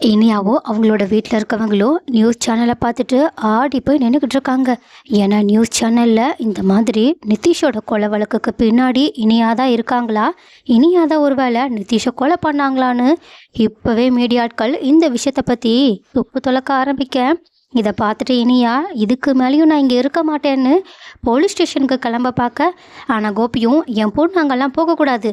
இனியாவோ அவங்களோட வீட்டில் இருக்கவங்களோ நியூஸ் சேனலை பார்த்துட்டு ஆடி போய் நின்றுக்கிட்டு இருக்காங்க. ஏன்னா நியூஸ் சேனலில் இந்த மாதிரி நிதிஷோட கொலை வழக்குக்கு பின்னாடி இனியா தான் இருக்காங்களா? இனியா தான் ஒரு வேளை நிதிஷை கொலை பண்ணாங்களான்னு இப்போவே மீடியாட்கள் இந்த விஷயத்தை பற்றி துப்பு தொலக்க ஆரம்பிக்க இதை பார்த்துட்டு இனியா இதுக்கு மேலேயும் நான் இங்கே இருக்க மாட்டேன்னு போலீஸ் ஸ்டேஷனுக்கு கிளம்ப பார்க்க. ஆனால் கோபியும் என் பொண்ணு அங்கெல்லாம் போகக்கூடாது.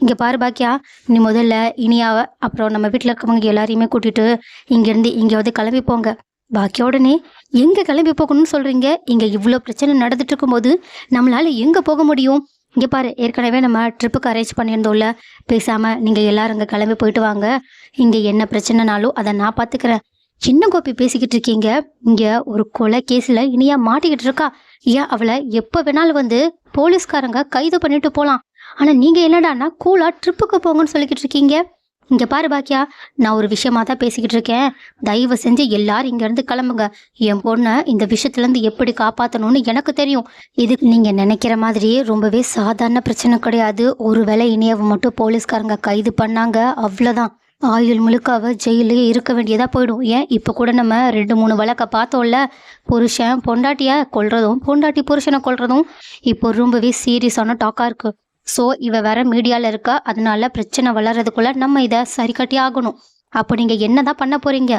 இங்கே பாரு பாக்கியா நீ முதல்ல இனியாவை அப்புறம் நம்ம வீட்டில் இருக்கவங்க எல்லாரையுமே கூட்டிட்டு இங்கேருந்து இங்கேயாவது கிளம்பி போங்க. பாக்கிய உடனே எங்கே கிளம்பி போகணும்னு சொல்கிறீங்க இங்கே இவ்வளோ பிரச்சனை நடந்துட்டு இருக்கும்போது நம்மளால் எங்கே போக முடியும்? இங்கே பாரு ஏற்கனவே நம்ம ட்ரிப்புக்கு அரேஞ்ச் பண்ணியிருந்தோம்ல. பேசாமல் நீங்கள் எல்லோரும் இங்கே கிளம்பி போயிட்டு வாங்க. இங்கே என்ன பிரச்சனைனாலும் அதை நான் பார்த்துக்கிறேன் சின்ன கோப்பி பேசிக்கிட்டு இருக்கீங்க? இங்கே ஒரு கொலை கேஸில் இனியா மாட்டிக்கிட்டு இருக்கா? ஏன் அவளை எப்போ வேணாலும் வந்து போலீஸ்காரங்க கைது பண்ணிட்டு போகலாம் ஆனால் நீங்கள் என்னடான்னா கூலாக ட்ரிப்புக்கு போங்கன்னு சொல்லிக்கிட்டு இருக்கீங்க. இங்கே பாரு பாக்கியா நான் ஒரு விஷயமா தான் பேசிக்கிட்டு இருக்கேன். தயவு செஞ்சு எல்லாரும் இங்கேருந்து கிளம்புங்க. என் பொண்ணை இந்த விஷயத்துலேருந்து எப்படி காப்பாற்றணும்னு எனக்கு தெரியும். இது நீங்கள் நினைக்கிற மாதிரியே ரொம்பவே சாதாரண பிரச்சனை கிடையாது. ஒருவேளை இனியவை மட்டும் போலீஸ்காரங்க கைது பண்ணாங்க அவ்வளோதான் ஆயுள் முழுக்க அவ ஜெயிலே இருக்க வேண்டியதாக போயிடும். ஏன்? இப்போ கூட நம்ம ரெண்டு மூணு வழக்கை பார்த்தோம்ல. புருஷன் பொண்டாட்டியை கொள்றதும் பொண்டாட்டி புருஷனை கொள்றதும் இப்போ ரொம்பவே சீரியஸான டாக்காக இருக்குது ஸோ இவ வேற மீடியாவில் இருக்கா அதனால பிரச்சனை வளர்றதுக்குள்ள நம்ம இதை சரி கட்டி ஆகணும். அப்போ நீங்கள் என்ன தான் பண்ண போறீங்க?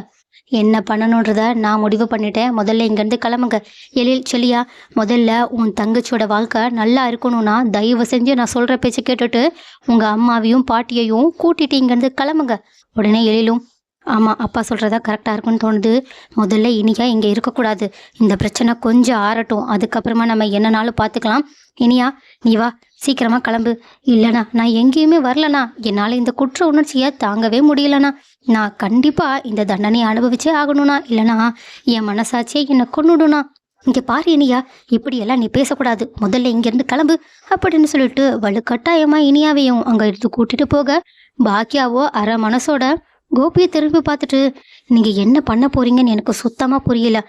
என்ன பண்ணணுன்றத நான் முடிவு பண்ணிட்டேன். முதல்ல இங்கேருந்து கிளம்புங்க. எழில் செல்லியா முதல்ல உன் தங்கச்சியோட வாழ்க்கை நல்லா இருக்கணும்னா தயவு செஞ்சு நான் சொல்கிற பேச்சை கேட்டுட்டு உங்கள் அம்மாவையும் பாட்டியையும் கூட்டிட்டு இங்கேருந்து கிளம்புங்க. உடனே எழிலும் ஆமாம் அப்பா சொல்கிறதா கரெக்டாக இருக்கும்னு தோணுது. முதல்ல இனியா இங்கே இருக்கக்கூடாது. இந்த பிரச்சனை கொஞ்சம் ஆறட்டும். அதுக்கப்புறமா நம்ம என்னனாலும் பார்த்துக்கலாம் இனியா நீ வா. சீக்கிரமாக கிளம்பு. இல்லைண்ணா நான் எங்கேயுமே வரலண்ணா என்னால் இந்த குற்ற உணர்ச்சியை தாங்கவே முடியலண்ணா நான் கண்டிப்பாக இந்த தண்டனையை அனுபவிச்சே ஆகணும்ண்ணா இல்லைண்ணா என் மனசாட்சியே என்னை கொண்டுடுண்ணா இங்கே பாரு இனியா இப்படியெல்லாம் நீ பேசக்கூடாது. முதல்ல இங்கேருந்து கிளம்பு. அப்படின்னு சொல்லிட்டு வலுக்கட்டாயமாக இனியாவையும் அங்கே எடுத்து கூட்டிகிட்டு போக. பாக்கியாவோ அரை மனசோட கோபியை திரும்பி பார்த்துட்டு நீங்கள் என்ன பண்ண போறீங்கன்னு எனக்கு சுத்தமாக புரியல.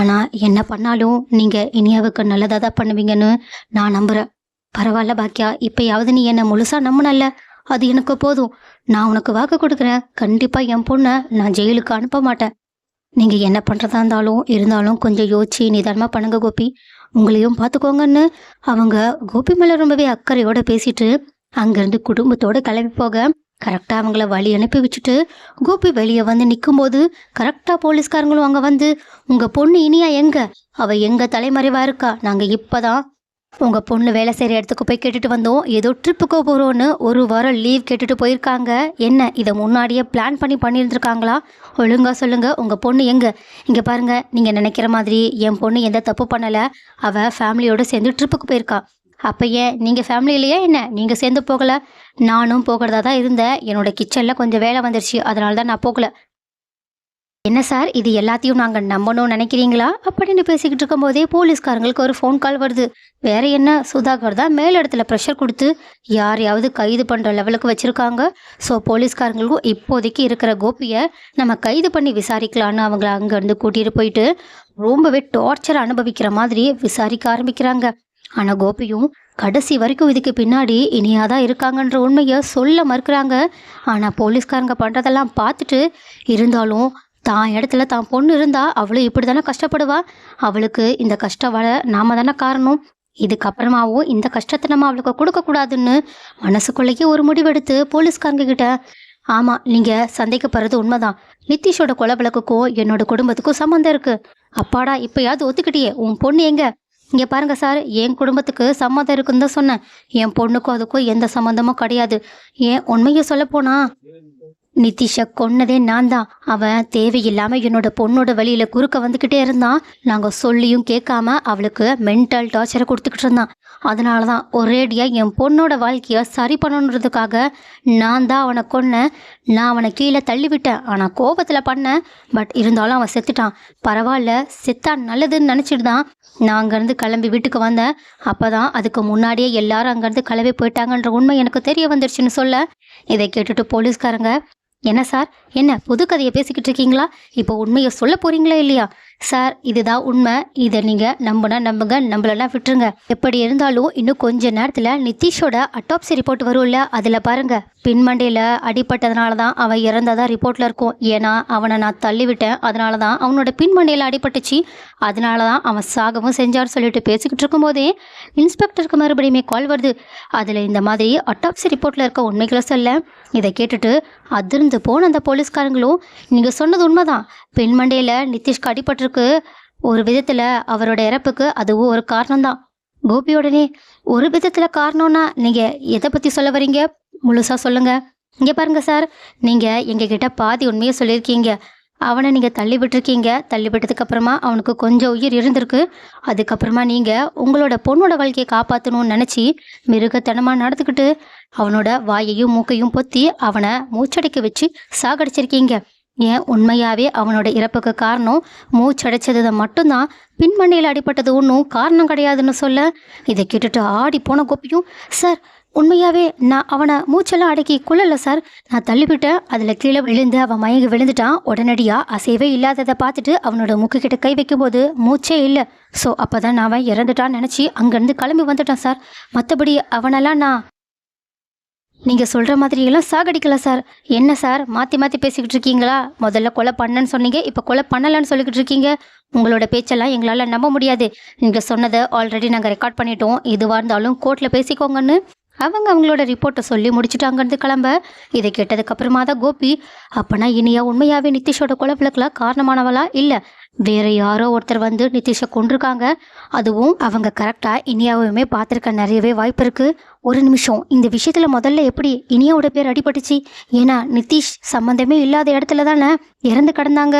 ஆனால் என்ன பண்ணாலும் நீங்கள் இனியாவுக்கு நல்லதாக தான் பண்ணுவீங்கன்னு நான் நம்புகிறேன் பரவாயில்ல பாக்கியா. இப்போயாவது நீ என்னை முழுசாக நம்பினல்ல. அது எனக்கு போதும். நான் உனக்கு வாக்கு கொடுக்குறேன். கண்டிப்பாக என் பொண்ணை நான் ஜெயிலுக்கு அனுப்ப மாட்டேன். நீங்கள் என்ன பண்ணுறதா இருந்தாலும் இருந்தாலும் கொஞ்சம் யோசிச்சு நிதானமாக பண்ணுங்க கோபி. உங்களையும் பார்த்துக்கோங்கன்னு. அவங்க கோபி மேலே ரொம்பவே அக்கறையோடு பேசிட்டு அங்கேருந்து குடும்பத்தோடு கிளம்பி போக கரெக்டாக அவங்கள வழி அனுப்பி வச்சுட்டு கோபி வெளியே வந்து நிற்கும்போது கரெக்டாக போலீஸ்காரங்களும் அங்கே வந்து உங்கள் பொண்ணு இனியா எங்கே? அவள் எங்கள் தலைமறைவாக இருக்கா? நாங்கள் இப்போ தான் உங்கள் பொண்ணு வேலை செய்கிற இடத்துக்கு போய் கேட்டுட்டு வந்தோம். ஏதோ ட்ரிப்புக்கு போகிறோன்னு ஒரு வாரம் லீவ் கேட்டுட்டு போயிருக்காங்க. என்ன இதை முன்னாடியே பிளான் பண்ணி பண்ணியிருந்துருக்காங்களா? ஒழுங்காக சொல்லுங்கள் உங்கள் பொண்ணு எங்கே? இங்கே பாருங்கள் நீங்கள் நினைக்கிற மாதிரி என் பொண்ணு எந்த தப்பு பண்ணலை. அவள் ஃபேமிலியோடு சேர்ந்து ட்ரிப்புக்கு போயிருக்கா. அப்போ ஏன் நீங்கள் ஃபேமிலியிலையே என்ன? நீங்கள் சேர்ந்து போகலை. நானும் போகிறதா தான் இருந்தேன். என்னோட கிச்சனில் கொஞ்சம் வேலை வந்துருச்சு. அதனால தான் நான் போகல. என்ன சார்? இது எல்லாத்தையும் நாங்கள் நம்பணும்னு நினைக்கிறீங்களா? அப்படின்னு பேசிக்கிட்டு இருக்கும்போதே போலீஸ்காரங்களுக்கு ஒரு ஃபோன் கால் வருது. வேற என்ன? சுதாகர் தான் மேலிடத்துல ப்ரெஷர் கொடுத்து யாரையாவது கைது பண்ணுற லெவலுக்கு வச்சுருக்காங்க. ஸோ போலீஸ்காரங்களுக்கும் இப்போதைக்கு இருக்கிற கோபியை நம்ம கைது பண்ணி விசாரிக்கலான்னு அவங்கள அங்கேருந்து கூட்டிகிட்டு போயிட்டு ரொம்பவே டார்ச்சர் அனுபவிக்கிற மாதிரி விசாரிக்க ஆரம்பிக்கிறாங்க. ஆனால் கோபியும் கடைசி வரைக்கும் இதுக்கு பின்னாடி இனியாதான் இருக்காங்கன்ற உண்மையை சொல்ல மறுக்கிறாங்க. ஆனால் போலீஸ்காரங்க பண்ணுறதெல்லாம் பார்த்துட்டு இருந்தாலும் தான் இடத்துல தான் பொண்ணு இருந்தால் அவளும் இப்படி தானே கஷ்டப்படுவா? அவளுக்கு இந்த கஷ்டம் வர நாம தானே காரணம். இதுக்கப்புறமாவும் இந்த கஷ்டத்தை நம்ம அவளுக்கு கொடுக்கக்கூடாதுன்னு மனசுக்குள்ளேயே ஒரு முடிவெடுத்து போலீஸ்காரங்க கிட்ட ஆமாம் நீங்கள் சந்தேகப்படுறது உண்மைதான். நிதிஷோட கொலை விளக்குக்கும் என்னோட குடும்பத்துக்கும் சம்மந்தம் இருக்குது அப்பாடா இப்போயாவது ஒத்துக்கிட்டியே உன் பொண்ணு எங்கே? இங்கே பாருங்க சார் என் குடும்பத்துக்கு சம்மந்தம் இருக்குன்னு தான் சொன்னேன். என் பொண்ணுக்கும் அதுக்கும் எந்த சம்மந்தமும் கிடையாது. ஏன் உண்மையை சொல்லப்போனா நிதிஷை கொன்னதே நான் தான் அவன் தேவையில்லாமல் என்னோட பொண்ணோட வழியில் குறுக்க வந்துக்கிட்டே இருந்தான். நாங்கள் சொல்லியும் கேட்காம அவளுக்கு மென்டல் டார்ச்சரை கொடுத்துக்கிட்டு இருந்தான். அதனால தான் ஒரேடியாக என் பொண்ணோட வாழ்க்கையை சரி பண்ணணுன்றதுக்காக நான் தான் அவனை கொன்னேன். நான் அவனை கீழே தள்ளிவிட்டேன். ஆனால் கோபத்தில் பண்ணேன். பட் இருந்தாலும் அவன் செத்துட்டான். பரவாயில்ல செத்தா நல்லதுன்னு நினச்சிட்டு தான் நான் அங்கேருந்து கிளம்பி வீட்டுக்கு வந்தேன். அப்போ தான் அதுக்கு முன்னாடியே எல்லாரும் அங்கேருந்து கிளம்பி போயிட்டாங்கன்ற உண்மை எனக்கு தெரிய வந்துருச்சுன்னு சொல்ல. இதை கேட்டுட்டு போலீஸ்காரங்க என்ன சார்? என்ன புது கதையை பேசிக்கிட்டு இருக்கீங்களா? இப்போ உண்மையை சொல்ல போறீங்களா இல்லையா? சார் இதுதான் உண்மை. இதை நீங்கள் நம்புனா நம்புங்க நம்மளெல்லாம் விட்டுருங்க. எப்படி இருந்தாலும் இன்னும் கொஞ்ச நேரத்தில் நிதிஷோட அட்டாப்சி ரிப்போர்ட் வரும்ல அதில் பாருங்க. பின்மண்டையில் அடிபட்டதுனால தான் அவன் இறந்ததா ரிப்போர்ட்டில் இருக்கும். ஏன்னா அவனை நான் தள்ளிவிட்டேன். அதனால தான் அவனோட பின்மண்டையில் அடிபட்டுச்சு. அதனால தான் அவன் சாகவும் செஞ்சான்னு சொல்லிட்டு பேசிக்கிட்டு இருக்கும்போதே இன்ஸ்பெக்டருக்கு மறுபடியுமே கால் வருது. அதில் இந்த மாதிரி அட்டாப்சி ரிப்போர்ட்டில் இருக்க உண்மைகளை சொல்ல இதை கேட்டுட்டு அதிர்ந்து போன அந்த போலீஸ்காரங்களும் நீங்கள் சொன்னது உண்மைதான். பின்மண்டையில் நிதிஷ்க்கு அடிபட்டிருக்கு ஒரு விதத்தில் அவரோட இறப்புக்கு அதுவும் ஒரு காரணம்தான். கோபி உடனே ஒரு விதத்தில் காரணம்னா நீங்கள் எதை பற்றி சொல்ல வரீங்க முழுசாக சொல்லுங்கள் இங்கே பாருங்க சார் நீங்கள் எங்ககிட்ட பாதி உண்மையை சொல்லியிருக்கீங்க. அவனை நீங்கள் தள்ளி விட்டுருக்கீங்க. தள்ளி விட்டதுக்கு அப்புறமா அவனுக்கு கொஞ்சம் உயிர் இருந்திருக்கு. அதுக்கப்புறமா நீங்கள் உங்களோட பொண்ணோட வாழ்க்கையை காப்பாற்றணும்னு நினச்சி மிருகத்தனமாக நடந்துக்கிட்டு அவனோட வாயையும் மூக்கையும் பொத்தி அவனை மூச்சடைக்க வச்சு சாகடிச்சிருக்கீங்க. ஏன்? உண்மையாகவே அவனோட இறப்புக்கு காரணம் மூச்சடைச்சது மட்டும்தான். பின்மண்டையில் அடிபட்டது ஒன்றும் காரணம் கிடையாதுன்னு சொல்ல இதை கேட்டுட்டு ஆடி போன கோப்பியும் சார் உண்மையாகவே நான் அவனை மூச்செல்லாம் அடக்கி கொள்ளலை சார். நான் தள்ளிவிட்டேன். அதில் கீழே விழுந்து அவன் மயங்கி விழுந்துட்டான். உடனடியாக அசைவே இல்லாததை பார்த்துட்டு அவனோட முக்குக்கிட்ட கை வைக்கும்போது மூச்சே இல்லை. ஸோ அப்போ தான் நான் அவன் இறந்துட்டான்னு நினச்சி அங்கேருந்து கிளம்பி வந்துட்டான் சார். மற்றபடி அவனெல்லாம் நான் நீங்கள் சொல்கிற மாதிரியெல்லாம் சாகடிக்கல சார். என்ன சார் மாற்றி மாற்றி பேசிக்கிட்டு இருக்கீங்களா? முதல்ல கொலை பண்ணேன்னு சொன்னீங்க இப்போ கொலை பண்ணலைன்னு சொல்லிக்கிட்டு இருக்கீங்க. உங்களோட பேச்செல்லாம் எங்களால் நம்ப முடியாது. நீங்கள் சொன்னதை ஆல்ரெடி நாங்கள் ரெக்கார்ட் பண்ணிட்டோம். எதுவாக இருந்தாலும் கோர்ட்டில் பேசிக்கோங்கன்னு. அவங்க அவங்களோட ரிப்போர்ட்டை சொல்லி முடிச்சுட்டாங்கன்னு கிளம்ப. இதை கேட்டதுக்கப்புறமா தான் கோபி அப்போனா இனியா உண்மையாகவே நிதிஷோட குழப்பலுக்கெல்லாம் காரணமானவளா? இல்லை வேற யாரோ ஒருத்தர் வந்து நிதிஷை கொண்டிருக்காங்க அதுவும் அவங்க கரெக்டாக இனியாவையுமே பார்த்துருக்க நிறையவே வாய்ப்பு இருக்குது ஒரு நிமிஷம் இந்த விஷயத்தில் முதல்ல எப்படி இனியாவோட பேர் அடிபட்டுச்சு? ஏன்னா நிதிஷ் சம்மந்தமே இல்லாத இடத்துல தானே இறந்து கிடந்தாங்க.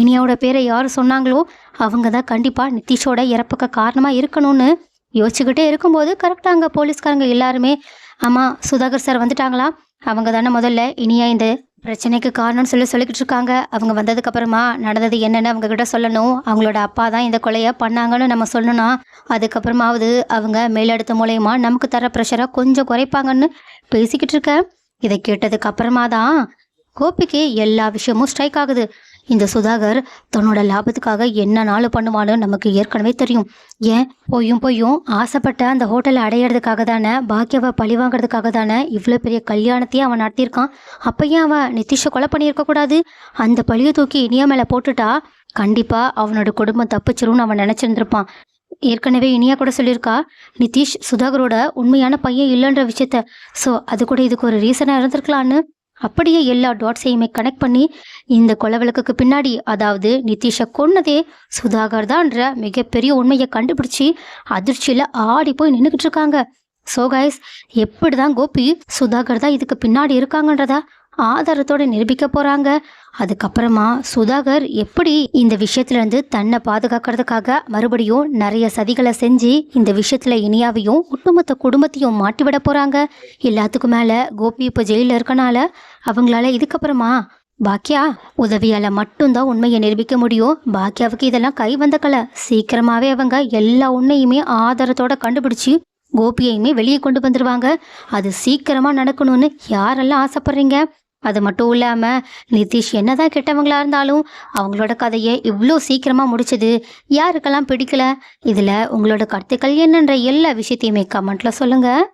இனியாவோட பேரை யார் சொன்னாங்களோ அவங்க தான் கண்டிப்பாக நிதிஷோட இறப்புக்கு காரணமாக இருக்கணும்னு யோசிச்சுக்கிட்டே இருக்கும்போது கரெக்டாக அங்கே போலீஸ்காரங்க எல்லாருமே ஆமாம் சுதாகர் சார் வந்துட்டாங்களா? அவங்க தானே முதல்ல இனியா இந்த பிரச்சனைக்கு காரணம்னு சொல்லி சொல்லிக்கிட்டு இருக்காங்க. அவங்க வந்ததுக்கப்புறமா நடந்தது என்னென்னு அவங்க கிட்ட சொல்லணும். அவங்களோட அப்பா தான் இந்த கொலையை பண்ணாங்கன்னு நம்ம சொல்லணும்னா அதுக்கப்புறமாவது அவங்க மேலெடுத்த மூலயமா நமக்கு தர ப்ரெஷரை கொஞ்சம் குறைப்பாங்கன்னு பேசிக்கிட்டு இருக்கேன் இதை கேட்டதுக்கு அப்புறமா தான் கோபிக்கு எல்லா விஷயமும் ஸ்ட்ரைக் ஆகுது. இந்த சுதாகர் தன்னோட லாபத்துக்காக என்ன நாள் பண்ணுவான்னு நமக்கு ஏற்கனவே தெரியும். ஏன்? போயும் பொய்யும் ஆசைப்பட்ட அந்த ஹோட்டலை அடையிறதுக்காக தானே பாக்கியாவை பழி வாங்குறதுக்காக தானே இவ்வளோ பெரிய கல்யாணத்தையும் அவன் நடத்தியிருக்கான். அப்போ ஏன் அவன் நிதிஷை கொலை பண்ணியிருக்கக்கூடாது அந்த பழியை தூக்கி இனியா மேலே போட்டுட்டா கண்டிப்பாக அவனோட குடும்பம் தப்பிச்சிரும்னு அவன் நினச்சிருந்துருப்பான். ஏற்கனவே இனியா கூட சொல்லியிருக்கா நிதிஷ் சுதாகரோட உண்மையான பையன் இல்லைன்ற விஷயத்த. ஸோ அது கூட இதுக்கு ஒரு ரீசனாக இருந்திருக்கலான்னு. அப்படியே எல்லா டாட்ஸையுமே கனெக்ட் பண்ணி இந்த கொலை விளக்குக்கு பின்னாடி அதாவது நிதிஷை கொன்னதே சுதாகர் தான்ற மிகப்பெரிய உண்மையை கண்டுபிடிச்சி அதிர்ச்சியில் ஆடி போய் நின்றுக்கிட்டு இருக்காங்க. ஸோ கைஸ் எப்படி தான் கோபி சுதாகர் தான் இதுக்கு பின்னாடி இருக்காங்கன்றதா ஆதாரத்தோட நிரூபிக்க போகிறாங்க அதுக்கப்புறமா சுதாகர் எப்படி இந்த விஷயத்துலேருந்து தன்னை பாதுகாக்கிறதுக்காக மறுபடியும் நிறைய சதிகளை செஞ்சு இந்த விஷயத்தில் இனியாவையும் ஒட்டுமொத்த குடும்பத்தையும் மாட்டிவிட போகிறாங்க எல்லாத்துக்கும் மேலே கோபி இப்போ ஜெயிலில் இருக்கனால அவங்களால இதுக்கப்புறமா பாக்கியா உதவியால் மட்டும்தான் உண்மையை நிரூபிக்க முடியும். பாக்கியாவுக்கு இதெல்லாம் கை வந்த கலை. சீக்கிரமாகவே அவங்க எல்லா உண்மையுமே ஆதாரத்தோட கண்டுபிடிச்சு கோபியையுமே வெளியே கொண்டு வந்துடுவாங்க அது சீக்கிரமாக நடக்கணும்னு யாரெல்லாம் ஆசைப்படுறீங்க? அது மட்டும் இல்லாமல் நிதிஷ் என்னதான் கெட்டவங்களா இருந்தாலும் அவங்களோட கதையை இவ்வளோ சீக்கிரமாக முடிச்சது. யாருக்கெல்லாம் பிடிக்கல? இதில் உங்களோட கருத்துக்கள் என்னன்ற எல்லா விஷயத்தையுமே கமெண்ட்டில் சொல்லுங்கள்